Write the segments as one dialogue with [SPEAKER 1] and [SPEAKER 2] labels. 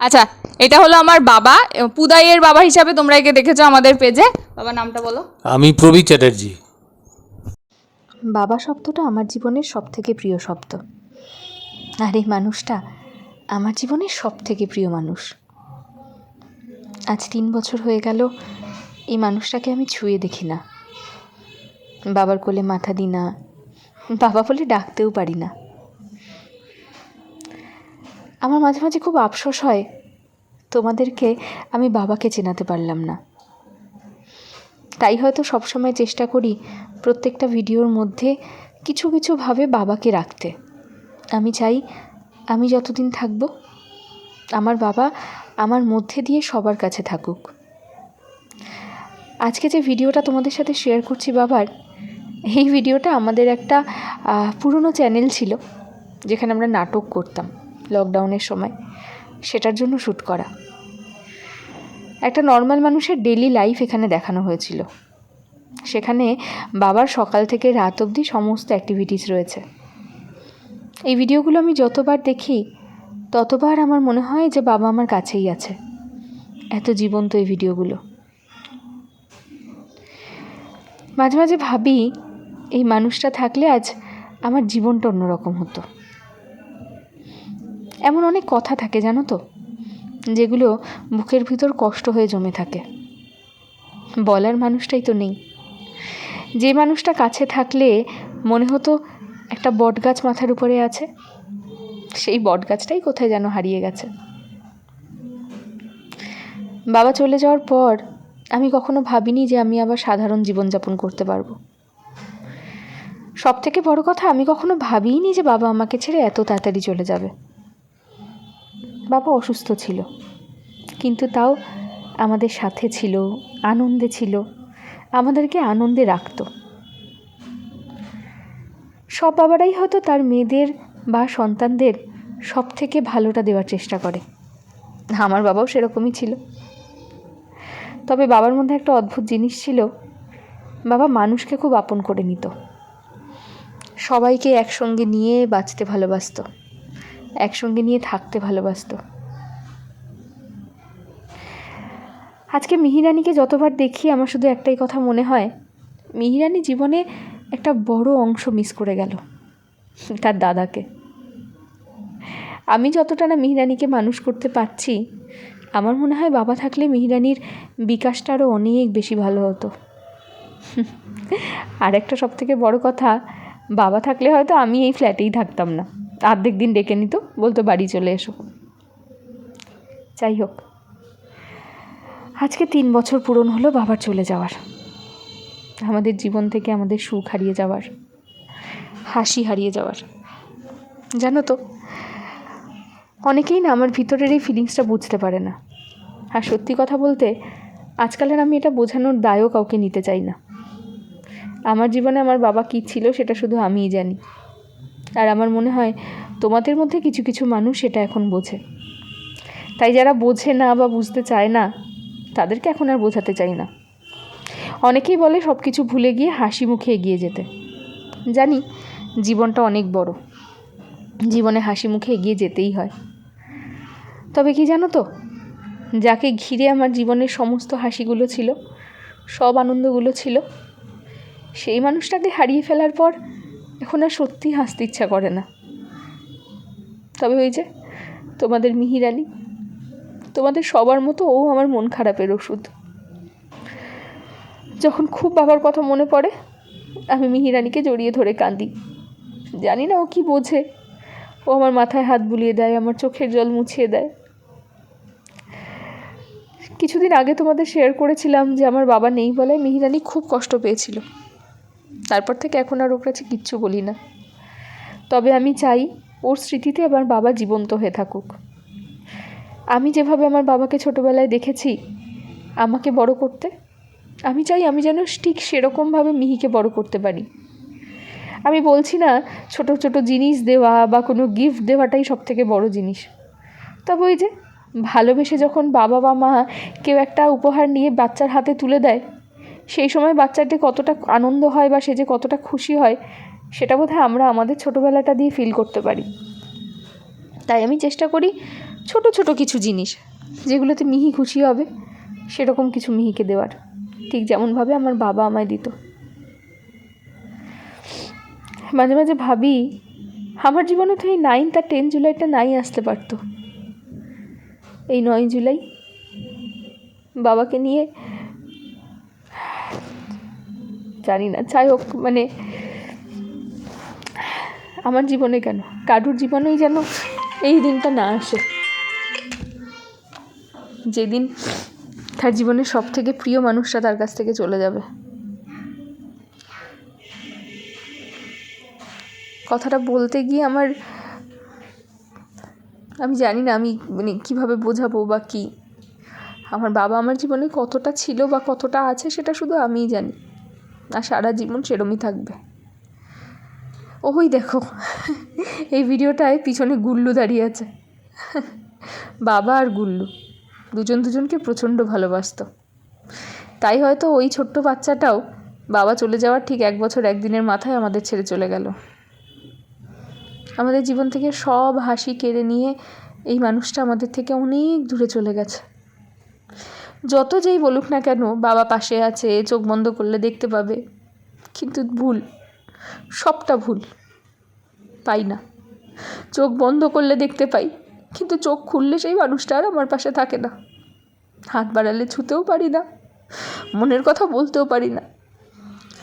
[SPEAKER 1] আচ্ছা এটা হলো আমার বাবা পুদাইয়ের বাবা হিসাবে তোমরা একে দেখেছ আমাদের পেজে বাবা নামটা বলো।
[SPEAKER 2] আমি প্রবীর চ্যাটার্জি।
[SPEAKER 3] বাবা শব্দটা আমার জীবনের সব থেকে প্রিয় শব্দ। আর এই মানুষটা আমার জীবনের সব থেকে প্রিয় মানুষ। আজ তিন বছর হয়ে গেল এই মানুষটাকে আমি ছুঁয়ে দেখি না। বাবার কোলে মাথা দিই না বাবা বলে ডাকতেও পারি না। আমার মাঝে মাঝে খুব আফসোস হয়। তোমাদেরকে আমি বাবাকে চেনাতে পারলাম না। তাই হয়তো সবসময় চেষ্টা করি প্রত্যেকটা ভিডিওর মধ্যে কিছু কিছুভাবে বাবাকে রাখতে। আমি চাই আমি যতদিন থাকব, আমার বাবা আমার মধ্যে দিয়ে সবার কাছে থাকুক। আজকে যে ভিডিওটা তোমাদের সাথে শেয়ার করছি বাবার, এই ভিডিওটা আমাদের একটা পুরনো চ্যানেল ছিল, যেখানে আমরা নাটক করতাম। লকডাউনের সময়। সেটার জন্য শ্যুট করা। একটা নর্মাল মানুষের ডেলি লাইফ এখানে দেখানো হয়েছিল। সেখানে বাবার সকাল থেকে রাত অবধি সমস্ত অ্যাক্টিভিটিস রয়েছে। এই ভিডিওগুলো আমি যতবার দেখি, ততবার আমার মনে হয় যে বাবা আমার কাছেই আছে। এত জীবন্ত এই ভিডিওগুলো। মাঝে মাঝে ভাবি, এই মানুষটা থাকলে আজ আমার জীবনটা অন্যরকম হতো। এমন অনেক কথা থাকে, জানো তো, যেগুলো বুকের ভিতর কষ্ট হয়ে জমে থাকে। বলার মানুষটাই তো নেই। যে মানুষটা কাছে থাকলে মনে হতো একটা বটগাছ মাথার উপরে আছে, সেই বটগাছটাই কোথায় যেন হারিয়ে গেছে। বাবা চলে যাওয়ার পর আমি কখনো ভাবিনি যে আমি আবার সাধারণ জীবনযাপন করতে পারব। সব থেকে বড় কথা, আমি কখনো ভাবিনি যে বাবা আমাকে ছেড়ে এত তাড়াতাড়ি চলে যাবে। বাবা অসুস্থ ছিল। কিন্তু তাও আমাদের সাথে ছিল, আনন্দে ছিল, আমাদেরকে আনন্দে রাখতো। সব বাবারাই হয়তো তার মেয়েদের বা সন্তানদের সব থেকে ভালোটা দেওয়ার চেষ্টা করে। আমার বাবাও সেরকমই ছিল। তবে বাবার মধ্যে একটা অদ্ভুত জিনিস ছিল, বাবা মানুষকে খুব আপন করে নিত। সবাইকে একসঙ্গে নিয়ে বাঁচতে ভালোবাসতো। একসঙ্গে নিয়ে থাকতে ভালোবাসতো। আজকে মিহিরানিকে যতবার দেখি আমার শুধু একটাই কথা মনে হয়, মিহিরানি জীবনে একটা বড় অংশ মিস করে গেল, তার দাদাকে। আমি যতটা না মিহিরানিকে মানুষ করতে পারছি, আমার মনে হয় বাবা থাকলে মিহিরানির বিকাশটা আরও অনেক বেশি ভালো হতো। আর একটা সব থেকে বড় কথা, বাবা থাকলে হয়তো আমি এই ফ্ল্যাটেই থাকতাম না। অর্ধেক দিন ডেকে নিত, বলতো বাড়ি চলে এসো। যাই হোক আজকে তিন বছর পূরণ হলো বাবার চলে যাওয়ার। আমাদের জীবন থেকে আমাদের সুখ হারিয়ে যাওয়ার, হাসি হারিয়ে যাওয়ার। জানো তো, অনেকেই না আমার ভিতরের এই ফিলিংসটা বুঝতে পারে না। আর সত্যি কথা বলতে আজকালের আমি এটা বোঝানোর দায়ও কাউকে নিতে চাই না। আমার জীবনে আমার বাবা কী ছিল সেটা শুধু আমিই জানি। আর আমার মনে হয় তোমাদের মধ্যে কিছু কিছু মানুষ সেটা এখন বোঝে। তাই যারা বোঝে না বা বুঝতে চায় না, তাদেরকে এখন আর বোঝাতে চাই না। অনেকেই বলে সব কিছু ভুলে গিয়ে হাসি মুখে এগিয়ে যেতে। জানি জীবনটা অনেক বড়। জীবনে হাসি মুখে এগিয়ে যেতেই হয়। তবে কি জানো তো? যাকে ঘিরে আমার জীবনের সমস্ত হাসিগুলো ছিল, সব আনন্দগুলো ছিল, সেই মানুষটাকে হারিয়ে ফেলার পর এখন আর সত্যিই হাসতে ইচ্ছা করে না। তবে ওই যে তোমাদের মিহিরালি তোমাদের সবার মতো ও আমার মন খারাপের ওষুধ। যখন খুব বাবার কথা মনে পড়ে, আমি মিহিরানিকে জড়িয়ে ধরে কাঁদি জানি না ও কি বোঝে। ও আমার মাথায় হাত বুলিয়ে দেয়, আমার চোখের জল মুছিয়ে দেয়। কিছুদিন আগে তোমাদের শেয়ার করেছিলাম যে আমার বাবা নেই বলায় মিহিরানি খুব কষ্ট পেয়েছিল। তারপর থেকে এখন আর ওর কাছে কিচ্ছু বলি না। তবে আমি চাই ওর স্মৃতিতে আমার বাবা জীবন্ত হয়ে থাকুক। আমি যেভাবে আমার বাবাকে ছোটোবেলায় দেখেছি, আমাকে বড় করতে, আমি চাই আমি যেন ঠিক সেরকমভাবে মিহিকে বড় করতে পারি। আমি বলছি না, ছোট ছোট জিনিস দেওয়া বা কোনো গিফট দেওয়াটাই সব থেকে বড় জিনিস। তবে ওই যে ভালোবেসে যখন বাবা বা মা কেউ একটা উপহার নিয়ে বাচ্চার হাতে তুলে দেয় সেই সময় বাচ্চাটি কতটা আনন্দ হয় বা সে যে কতটা খুশি হয়, সেটা বোধহয় আমরা আমাদের ছোটোবেলাটা দিয়ে ফিল করতে পারি। তাই আমি চেষ্টা করি ছোট ছোট কিছু জিনিস, যেগুলোতে মিহি খুশি হবে, সেরকম কিছু মিহিকে দেওয়ার। ঠিক যেমনভাবে আমার বাবা আমায় দিত। মাঝে মাঝে ভাবি, আমার জীবনে তো এই নাইন তার টেন জুলাইটা নাই আসতে পারতো। এই নয় জুলাই বাবাকে নিয়ে জানি না। যাই হোক মানে আমার জীবনে কেন? কারুর জীবনেই যেন এই দিনটা না আসে। যেদিন তার জীবনের সব থেকে প্রিয় মানুষটা তার কাছ থেকে চলে যাবে। কথাটা বলতে গিয়ে আমার, আমি জানি না আমি মানে কীভাবে বোঝাবো বা কী। আমার বাবা আমার জীবনে কতটা ছিল বা কতটা আছে সেটা শুধু আমিই জানি। আর সারা জীবন সেরমই থাকবে। ওই দেখো, এই ভিডিওটায় পিছনে গুল্লু দাঁড়িয়ে আছে। বাবা আর গুল্লু, দুজন দুজনকে প্রচণ্ড ভালোবাসতো। তাই হয়তো ওই ছোট্ট বাচ্চাটাও বাবা চলে যাওয়ার ঠিক এক বছর একদিনের মাথায় আমাদের ছেড়ে চলে গেল। আমাদের জীবন থেকে সব হাসি কেড়ে নিয়ে এই মানুষটা আমাদের থেকে অনেক দূরে চলে গেছে। যত যেই বলুক না কেন, বাবা পাশে আছে, চোখ বন্ধ করলে দেখতে পাবে। কিন্তু ভুল, সবটা ভুল। পাই না। চোখ বন্ধ করলে দেখতে পাই, কিন্তু চোখ খুললে সেই মানুষটা আর আমার পাশে থাকে না। হাত বাড়ালে ছুতেও পারি না, মনের কথা বলতেও পারি না।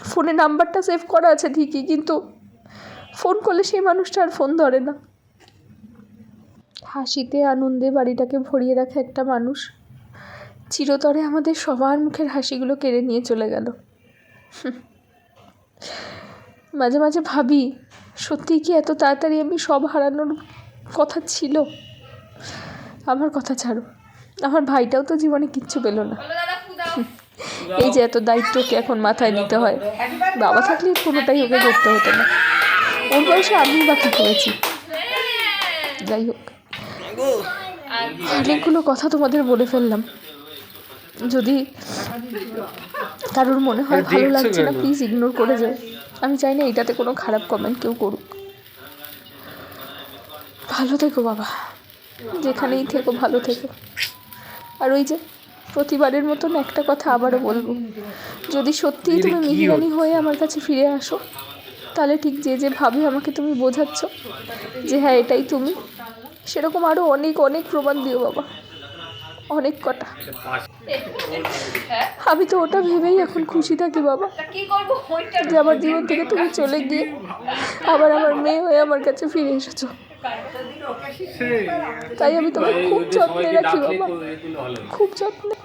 [SPEAKER 3] ফোনে নাম্বারটা সেভ করা আছে ঠিকই, কিন্তু ফোন করলে সেই মানুষটা আর ফোন ধরে না। হাসিতে, আনন্দে বাড়িটাকে ভরিয়ে রাখা একটা মানুষ। চিরতরে আমাদের সবার মুখের হাসিগুলো কেড়ে নিয়ে চলে গেল। মাঝে মাঝে ভাবি সত্যি কি এত তাড়াতাড়ি আমি সব হারানোর কথা ছিল? আমার কথা ছাড়ো। আমার ভাইটাও তো জীবনে কিচ্ছু পেল না। এই যে এত দায়িত্বকে এখন মাথায় নিতে হয়। বাবা থাকলে কোনোটাই ওকে করতে হতো না। ওর বয়সে আমিই বা কী করেছি। যাই হোক। অনেকগুলো কথা তোমাদের বলে ফেললাম। যদি কারোর মনে হয় ভালো লাগছে না প্লিজ ইগনোর করে যায় আমি চাই না এটাতে কোনো খারাপ কমেন্ট কেউ করুক। ভালো থেকো বাবা। যেখানেই থেকো ভালো থেকো। আর ওই যে প্রতিবারের মতন একটা কথা আবারও বলব। যদি সত্যিই তুমি মিহিরানি হয়ে আমার কাছে ফিরে আসো তাহলে ঠিক যে যে ভাবে আমাকে তুমি বোঝাচ্ছ যে হ্যাঁ এটাই তুমি সেরকম আরও অনেক অনেক প্রমাণ দিও বাবা। অনেক কটা। আমি তো ওটা ভেবেই এখন খুশি থাকি বাবা।
[SPEAKER 1] কি করব? ওইটা
[SPEAKER 3] যে আমার জীবন থেকে তুমি চলে গিয়ে আবার আমার মেয়ে হয়ে আমার কাছে ফিরে এসেছ। তাই আমি তোমাকে খুব যত্নে রাখি বাবা। খুব যত্নে